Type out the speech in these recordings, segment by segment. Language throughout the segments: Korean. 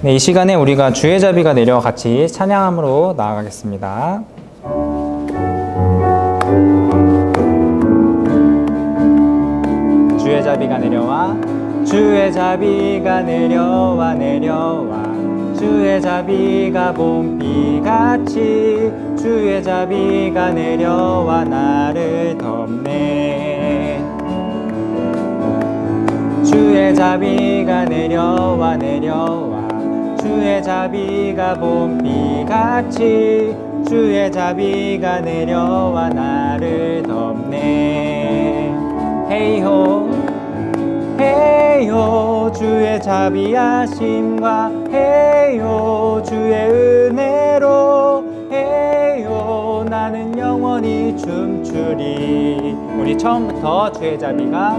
네, 이 시간에 우리가 주의 자비가 내려 같이 찬양함으로 나아가겠습니다. 주의 자비가 내려와 주의 자비가 내려와 내려와. 주의 자비가 봄비같이 주의 자비가 내려와 나를 덮네. 주의 자비가 내려와 내려와 주의 자비가 봄비같이 주의 자비가 내려와 나를 덮네. 헤이호 헤이호 주의 자비하심과 헤이호 주의 은혜로 헤이호 나는 영원히 춤추리. 우리 처음부터 주의 자비가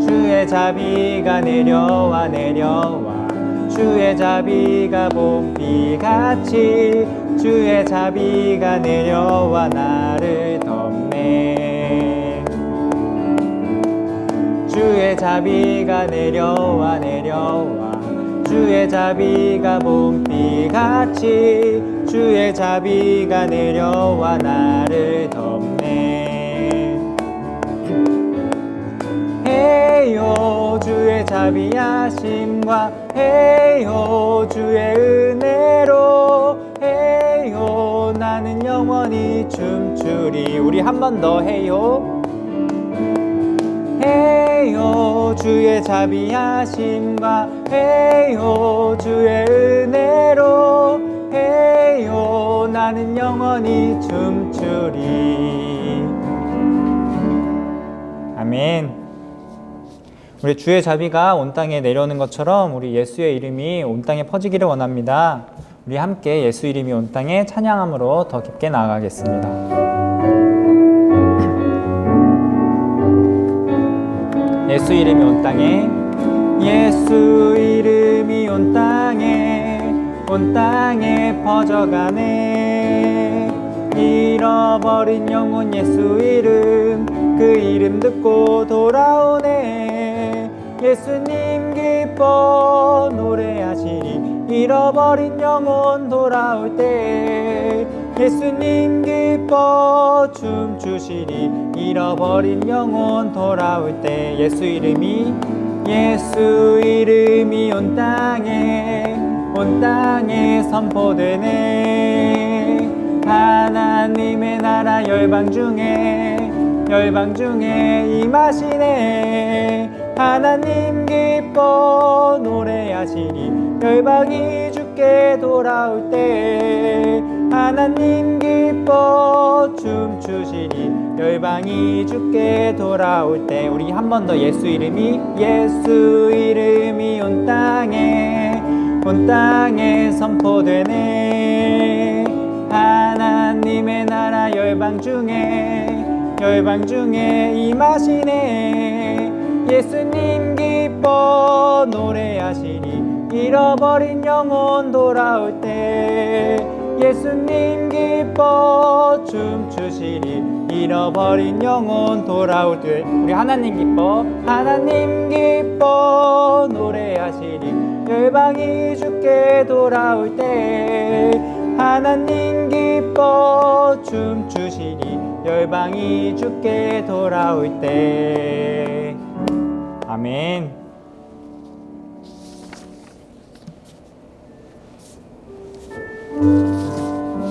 주의 자비가 내려와 내려와 주의 자비가 봄비같이 주의 자비가 내려와 나를 덮네. 주의 자비가 내려와 내려와. 주의 자비가 봄비같이 주의 자비가 내려와 나 자비하심과 헤이호 주의 은혜로 헤이호 나는 영원히 춤추리. 우리 한 번더 헤이호 헤이호 주의 자비하심과 헤이호 주의 은혜로 헤이호 나는 영원히 춤추리. 아멘 우리 주의 자비가 온 땅에 내려오는 것처럼 우리 예수의 이름이 온 땅에 퍼지기를 원합니다. 우리 함께 예수 이름이 온 땅에 찬양함으로 더 깊게 나아가겠습니다. 예수 이름이 온 땅에 예수 이름이 온 땅에 온 땅에 퍼져가네 잃어버린 영혼 예수 이름 그 이름 듣고 돌아오네 예수님 기뻐 노래하시니 잃어버린 영혼 돌아올 때 예수님 기뻐 춤추시니 잃어버린 영혼 돌아올 때 예수 이름이 예수 이름이 온 땅에 온 땅에 선포되네. 하나님의 나라 열방 중에 열방 중에 임하시네 하나님 기뻐 노래하시니 열방이 주께 돌아올 때 하나님 기뻐 춤추시니 열방이 주께 돌아올 때 우리 한 번 더 예수 이름이 예수 이름이 온 땅에 온 땅에 선포되네. 하나님의 나라 열방 중에 열방 중에 임하시네 예수님 기뻐 노래하시니 잃어버린 영혼 돌아올 때 예수님 기뻐 춤추시니 잃어버린 영혼 돌아올 때 우리 하나님 기뻐 하나님 기뻐 노래하시니 열방이 주께 돌아올 때 하나님 기뻐 춤추시니 열방이 주께 돌아올 때 아멘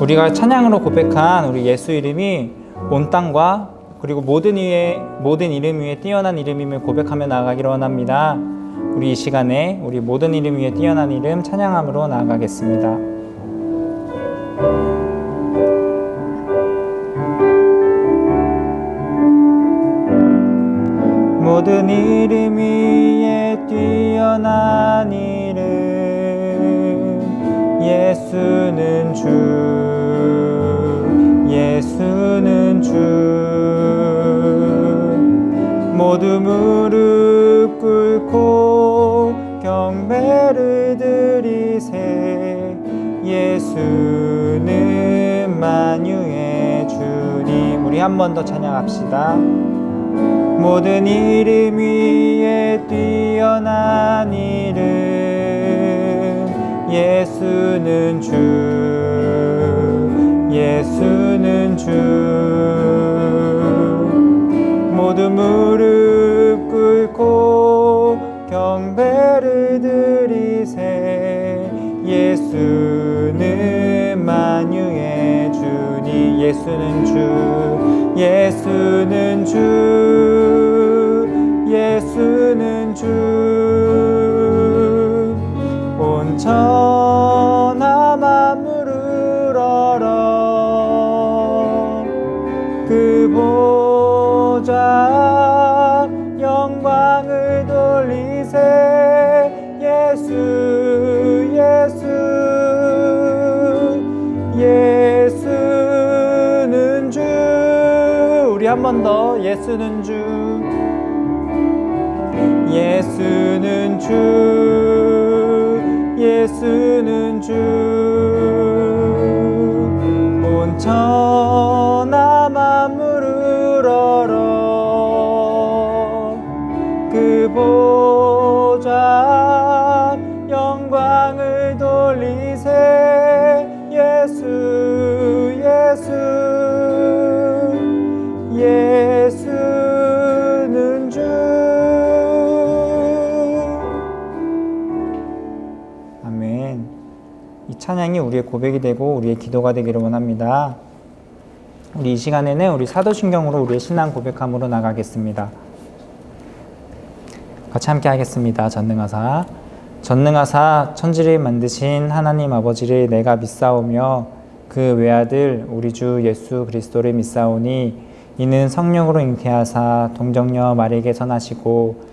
우리가 찬양으로 고백한 우리 예수 이름이 온 땅과 그리고 모든 위에 모든 이름 위에 뛰어난 이름임을 고백하며 나아가기를 원합니다. 우리 이 시간에 우리 모든 이름 위에 뛰어난 이름 찬양함으로 나아가겠습니다. 무릎 꿇고 경배를 드리세. 예수는 만유의 주님. 우리 한 번 더 찬양합시다. 모든 이름 위에 뛰어난 이름 예수는 주 예수는 주. 모두 무릎 꿇고 경배를 드리세. 예수는 만유의 주니 예수는 주 예수는 주 번 더. 예수는 주. 예수는 주 찬양이 우리의 고백이 되고 우리의 기도가 되기를 원합니다. 우리 이 시간에는 우리 사도신경으로 우리의 신앙 고백함으로 나가겠습니다. 같이 함께 하겠습니다. 전능하사. 전능하사 천지를 만드신 하나님 아버지를 내가 믿사오며 그 외아들 우리 주 예수 그리스도를 믿사오니 이는 성령으로 잉태하사 동정녀 마리에게 선하시고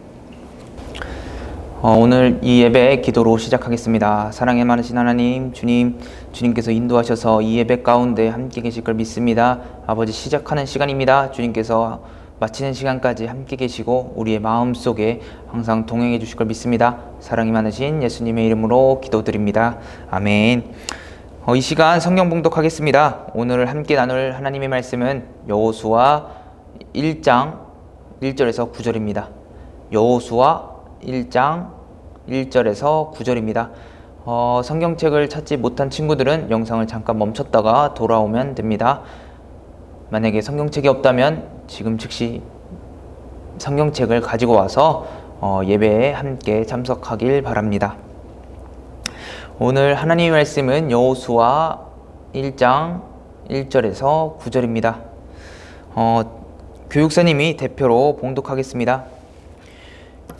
어, 오늘 이 예배 기도로 시작하겠습니다. 사랑에 많으신 하나님, 주님, 주님께서 인도하셔서 이 예배 가운데 함께 계실 걸 믿습니다. 아버지 시작하는 시간입니다. 주님께서 마치는 시간까지 함께 계시고 우리의 마음 속에 항상 동행해 주실 걸 믿습니다. 사랑이 많으신 예수님의 이름으로 기도드립니다. 아멘. 어, 이 시간 성경 봉독하겠습니다. 오늘 함께 나눌 하나님의 말씀은 여호수아 1장 1절에서 9절입니다. 여호수아 1장 1절에서 9절입니다. 어, 성경책을 찾지 못한 친구들은 영상을 잠깐 멈췄다가 돌아오면 됩니다. 만약에 성경책이 없다면 지금 즉시 성경책을 가지고 와서 어, 예배에 함께 참석하길 바랍니다. 오늘 하나님의 말씀은 여호수아 1장 1절에서 9절입니다. 어, 교육사님이 대표로 봉독하겠습니다.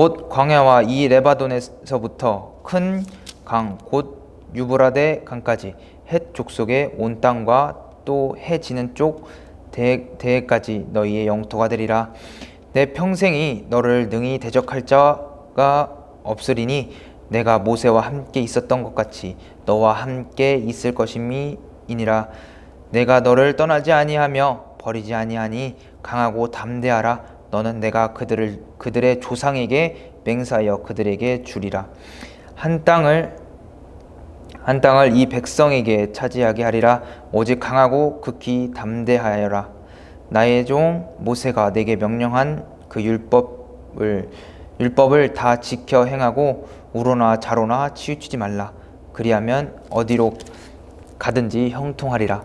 곧 광야와 이 레바논에서부터 큰 강 곧 유브라데 강까지 헷 족속의 온 땅과 또 해 지는 쪽 대, 대까지 너희의 영토가 되리라. 내 평생이 너를 능히 대적할 자가 없으리니 내가 모세와 함께 있었던 것 같이 너와 함께 있을 것임이니라. 내가 너를 떠나지 아니하며 버리지 아니하니 강하고 담대하라 너는 내가 그들을 그들의 조상에게 맹사하여 그들에게 주리라. 한 땅을 한 땅을 이 백성에게 차지하게 하리라. 오직 강하고 극히 담대하여라. 나의 종 모세가 내게 명령한 그 율법을 율법을 다 지켜 행하고 우로나 자로나 치우치지 말라. 그리하면 어디로 가든지 형통하리라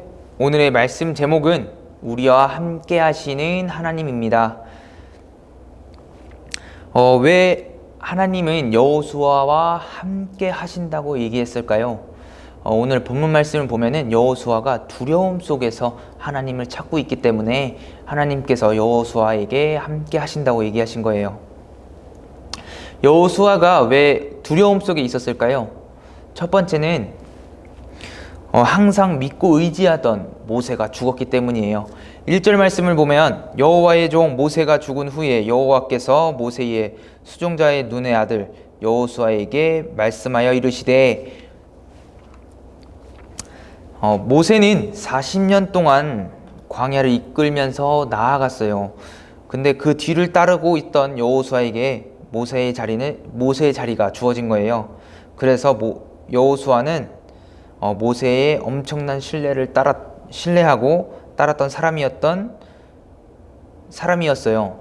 오늘의 말씀 제목은 우리와 함께 하시는 하나님입니다. 어, 왜 하나님은 여호수아와 함께 하신다고 얘기했을까요? 어, 오늘 본문 말씀을 보면은 여호수아가 두려움 속에서 하나님을 찾고 있기 때문에 하나님께서 여호수아에게 함께 하신다고 얘기하신 거예요. 여호수아가 왜 두려움 속에 있었을까요? 첫 번째는 어, 항상 믿고 의지하던 모세가 죽었기 때문이에요. 1절 말씀을 보면 여호와의 종 모세가 죽은 후에 여호와께서 모세의 수종자의 눈의 아들 여호수아에게 말씀하여 이르시되 어, 모세는 40년 동안 광야를 이끌면서 나아갔어요. 근데 그 뒤를 따르고 있던 여호수아에게 모세의 자리는 모세의 자리가 주어진 거예요. 그래서 모, 여호수아는 어, 모세의 엄청난 신뢰를 따라 신뢰하고 따랐던 사람이었던 사람이었어요.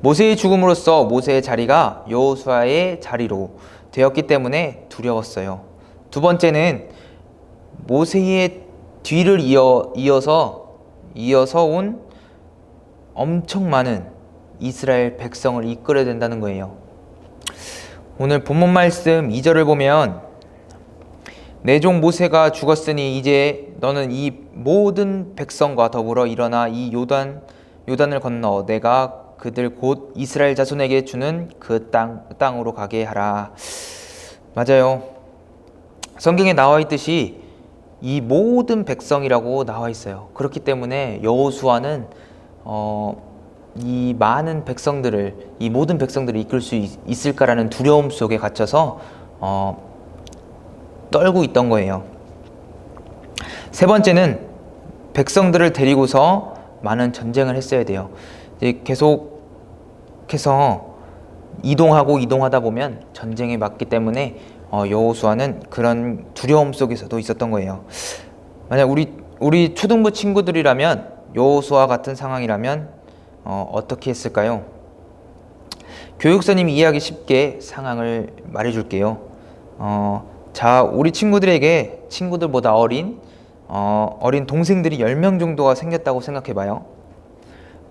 모세의 죽음으로써 모세의 자리가 여호수아의 자리로 되었기 때문에 두려웠어요. 두 번째는 모세의 뒤를 이어 이어서 이어서 온 엄청 많은 이스라엘 백성을 이끌어야 된다는 거예요. 오늘 본문 말씀 2절을 보면 내 종 모세가 죽었으니 이제 너는 이 모든 백성과 더불어 일어나 이 요단 요단을 건너 내가 그들 곧 이스라엘 자손에게 주는 그 땅 땅으로 가게 하라. 맞아요. 성경에 나와 있듯이 이 모든 백성이라고 나와 있어요. 그렇기 때문에 여호수아는 어, 이 많은 백성들을 이 모든 백성들을 이끌 수 있, 있을까라는 두려움 속에 갇혀서 어, 떨고 있던 거예요. 세 번째는 백성들을 데리고서 많은 전쟁을 했어야 돼요. 계속해서 이동하고 이동하다 보면 전쟁에 맞기 때문에 어, 여호수아는 그런 두려움 속에서도 있었던 거예요. 만약 우리 우리 초등부 친구들이라면 여호수아 같은 상황이라면 어, 어떻게 했을까요? 교육사님이 이해하기 쉽게 상황을 말해줄게요. 어, 자, 우리 친구들에게 친구들보다 어린 어, 어린 동생들이 10명 정도가 생겼다고 생각해 봐요.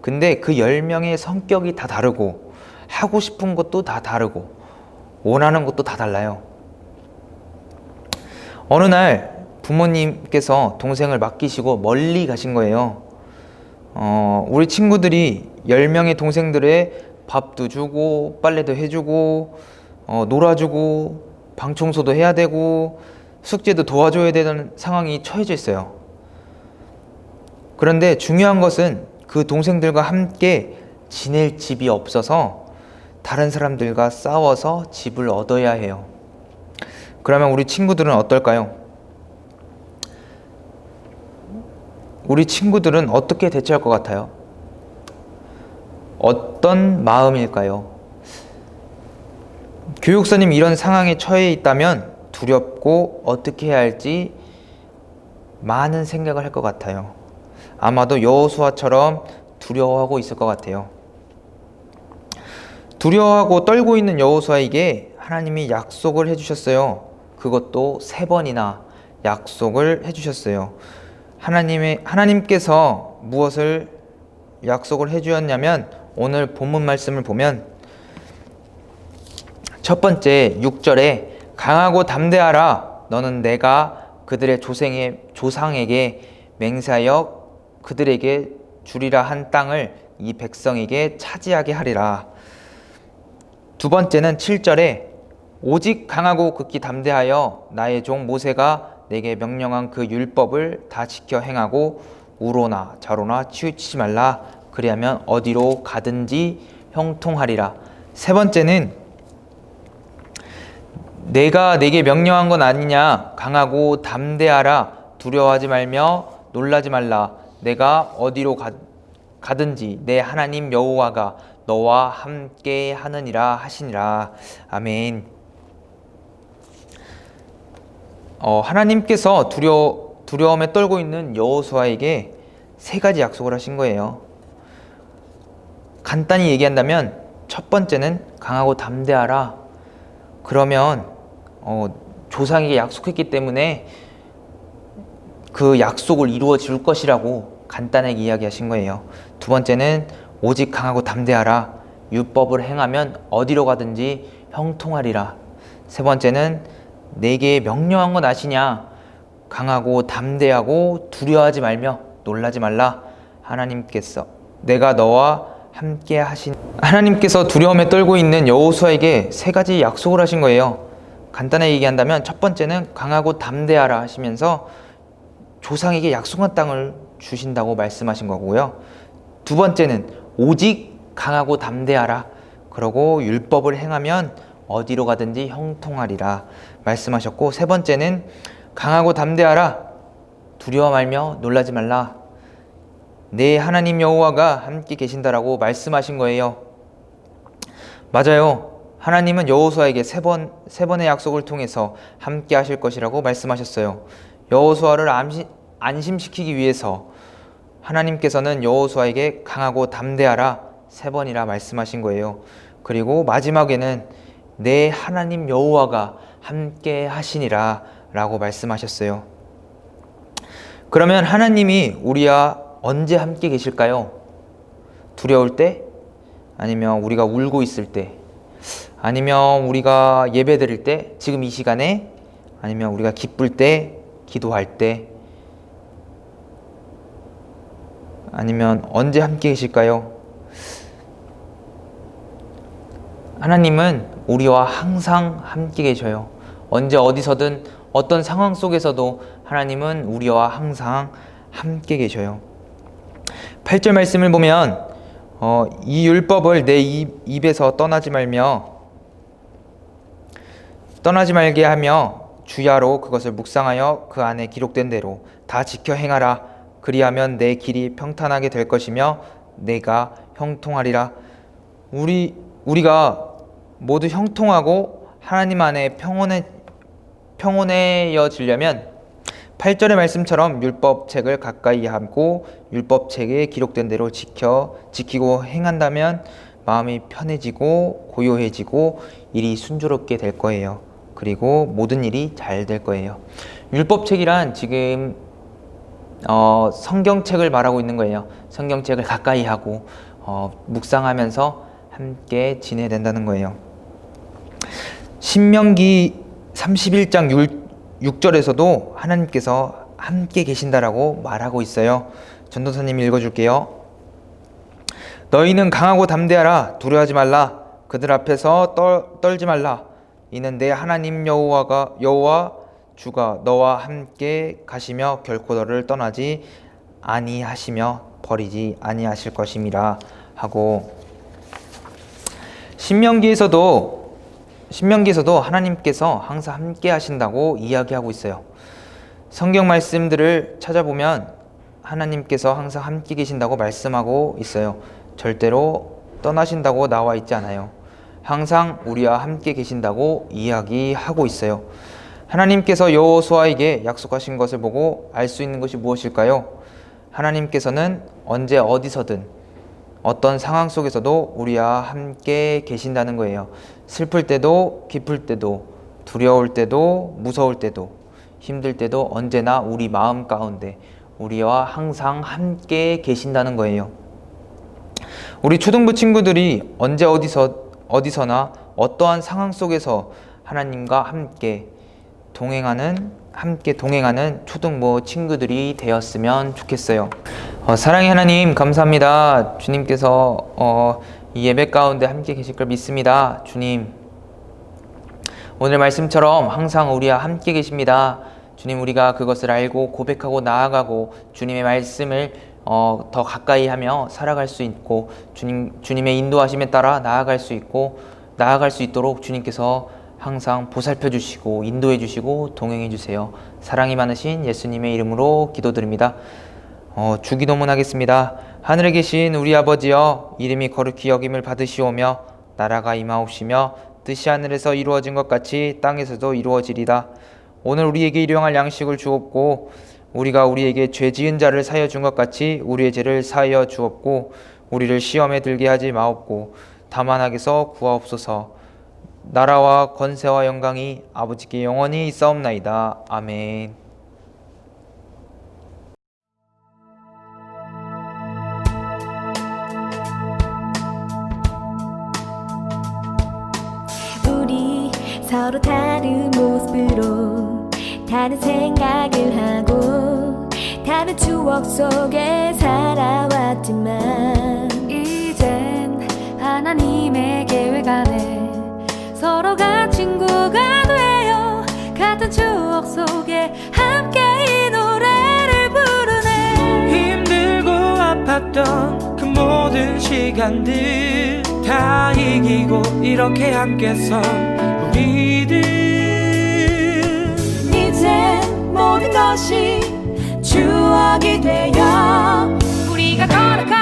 근데 그 10명의 성격이 다 다르고 하고 싶은 것도 다 다르고 원하는 것도 다 달라요. 어느 날 부모님께서 동생을 맡기시고 멀리 가신 거예요. 어, 우리 친구들이 10명의 동생들의 밥도 주고 빨래도 해주고 어, 놀아주고 방 청소도 해야 되고 숙제도 도와줘야 되는 상황이 처해져 있어요. 그런데 중요한 것은 그 동생들과 함께 지낼 집이 없어서 다른 사람들과 싸워서 집을 얻어야 해요. 그러면 우리 친구들은 어떨까요? 우리 친구들은 어떻게 대처할 것 같아요? 어떤 마음일까요? 교육사님 이런 상황에 처해 있다면 두렵고 어떻게 해야 할지 많은 생각을 할 것 같아요. 아마도 여호수아처럼 두려워하고 있을 것 같아요. 두려워하고 떨고 있는 여호수아에게 하나님이 약속을 해주셨어요. 그것도 세 번이나 약속을 해주셨어요. 하나님의 하나님께서 무엇을 약속을 해주었냐면 오늘 본문 말씀을 보면 첫 번째 6절에 강하고 담대하라 너는 내가 그들의 조생의 조상에게 맹세하여 그들에게 주리라 한 땅을 이 백성에게 차지하게 하리라. 두 번째는 7절에 오직 강하고 극히 담대하여 나의 종 모세가 내게 명령한 그 율법을 다 지켜 행하고 우로나 좌로나 치우치지 말라 그리하면 어디로 가든지 형통하리라. 세 번째는 내가 내게 명령한 건 아니냐 강하고 담대하라 두려워하지 말며 놀라지 말라 내가 어디로 가, 가든지 내 하나님 여호와가 너와 함께 하느니라 하시니라 아멘. 어, 하나님께서 두려 두려움에 떨고 있는 여호수아에게 세 가지 약속을 하신 거예요. 간단히 얘기한다면 첫 번째는 강하고 담대하라. 그러면 어, 조상에게 약속했기 때문에 그 약속을 이루어 줄 것이라고 간단하게 이야기하신 거예요. 두 번째는 오직 강하고 담대하라. 율법을 행하면 어디로 가든지 형통하리라. 세 번째는 내게 명령한 건 아시냐? 강하고 담대하고 두려워하지 말며 놀라지 말라. 하나님께서 내가 너와 함께 하신 하나님께서 두려움에 떨고 있는 여호수아에게 세 가지 약속을 하신 거예요. 간단하게 얘기한다면 첫 번째는 강하고 담대하라 하시면서 조상에게 약속한 땅을 주신다고 말씀하신 거고요. 두 번째는 오직 강하고 담대하라. 그러고 율법을 행하면 어디로 가든지 형통하리라 말씀하셨고 세 번째는 강하고 담대하라. 두려워 말며 놀라지 말라. 내 하나님 여호와가 함께 계신다라고 말씀하신 거예요. 맞아요. 하나님은 여호수아에게 세 번 세 번의 약속을 통해서 함께 하실 것이라고 말씀하셨어요. 여호수아를 안심, 안심시키기 위해서 하나님께서는 여호수아에게 강하고 담대하라 세 번이라 말씀하신 거예요. 그리고 마지막에는 내 하나님 여호와가 함께 하시니라 라고 말씀하셨어요. 그러면 하나님이 우리와 언제 함께 계실까요? 두려울 때? 아니면 우리가 울고 있을 때? 아니면 우리가 예배 드릴 때? 지금 이 시간에? 아니면 우리가 기쁠 때? 기도할 때? 아니면 언제 함께 계실까요? 하나님은 우리와 항상 함께 계셔요. 언제 어디서든 어떤 상황 속에서도 하나님은 우리와 항상 함께 계셔요. 8절 말씀을 보면 어, 이 율법을 내 입, 입에서 떠나지 말며 떠나지 말게 하며 주야로 그것을 묵상하여 그 안에 기록된 대로 다 지켜 행하라 그리하면 내 길이 평탄하게 될 것이며 내가 형통하리라 우리 우리가 모두 형통하고 하나님 안에 평온해 평온해여지려면 8절의 말씀처럼 율법책을 가까이 하고 율법책에 기록된 대로 지켜 지키고 행한다면 마음이 편해지고 고요해지고 일이 순조롭게 될 거예요. 그리고 모든 일이 잘 될 거예요. 율법책이란 지금 어, 성경책을 말하고 있는 거예요. 성경책을 가까이 하고 어, 묵상하면서 함께 지내야 된다는 거예요. 신명기 31장 6 절에서도 하나님께서 함께 계신다라고 말하고 있어요. 전도사님 읽어줄게요. 너희는 강하고 담대하라 두려워하지 말라 그들 앞에서 떨, 떨지 말라 이는 내 하나님 여호와가 여호와 주가 너와 함께 가시며 결코 너를 떠나지 아니하시며 버리지 아니하실 것임이라 하고 신명기에서도 신명기에서도 하나님께서 항상 함께 하신다고 이야기하고 있어요. 성경 말씀들을 찾아보면 하나님께서 항상 함께 계신다고 말씀하고 있어요. 절대로 떠나신다고 나와 있지 않아요. 항상 우리와 함께 계신다고 이야기하고 있어요. 하나님께서 여호수아에게 약속하신 것을 보고 알 수 있는 것이 무엇일까요? 하나님께서는 언제 어디서든 어떤 상황 속에서도 우리와 함께 계신다는 거예요. 슬플 때도 기쁠 때도 두려울 때도 무서울 때도 힘들 때도 언제나 우리 마음 가운데 우리와 항상 함께 계신다는 거예요. 우리 초등부 친구들이 언제 어디서 어디서나 어떠한 상황 속에서 하나님과 함께 동행하는 함께 동행하는 초등부 친구들이 되었으면 좋겠어요. 어, 사랑의 하나님 감사합니다. 주님께서 어, 이 예배 가운데 함께 계실 걸 믿습니다. 주님 오늘 말씀처럼 항상 우리와 함께 계십니다. 주님 우리가 그것을 알고 고백하고 나아가고 주님의 말씀을 어, 더 가까이 하며 살아갈 수 있고 주님 주님의 인도하심에 따라 나아갈 수 있고 나아갈 수 있도록 주님께서 항상 보살펴 주시고 인도해 주시고 동행해 주세요. 사랑이 많으신 예수님의 이름으로 기도드립니다. 어, 주기도문 하겠습니다. 하늘에 계신 우리 아버지여 이름이 거룩히 여김을 받으시오며 나라가 임하옵시며 뜻이 하늘에서 이루어진 것 같이 땅에서도 이루어지리다. 오늘 우리에게 일용할 양식을 주옵고 우리가 우리에게 죄 지은 자를 사여 준 것 같이 우리의 죄를 사여 주옵고 우리를 시험에 들게 하지 마옵고 다만 악에서 구하옵소서. 나라와 권세와 영광이 아버지께 영원히 있사옵나이다. 아멘. 서로 모습으로 다른 생각을 하고 다른 추억 속에 살아왔지만 이젠 하나님의 계획 안에 서로가 친구가 되어 같은 추억 속에 함께 이 노래를 부르네. 힘들고 아팠던 그 모든 시간들 다 이기고 이렇게 함께 선 모든 것이 추억이 되어 우리가 걸어가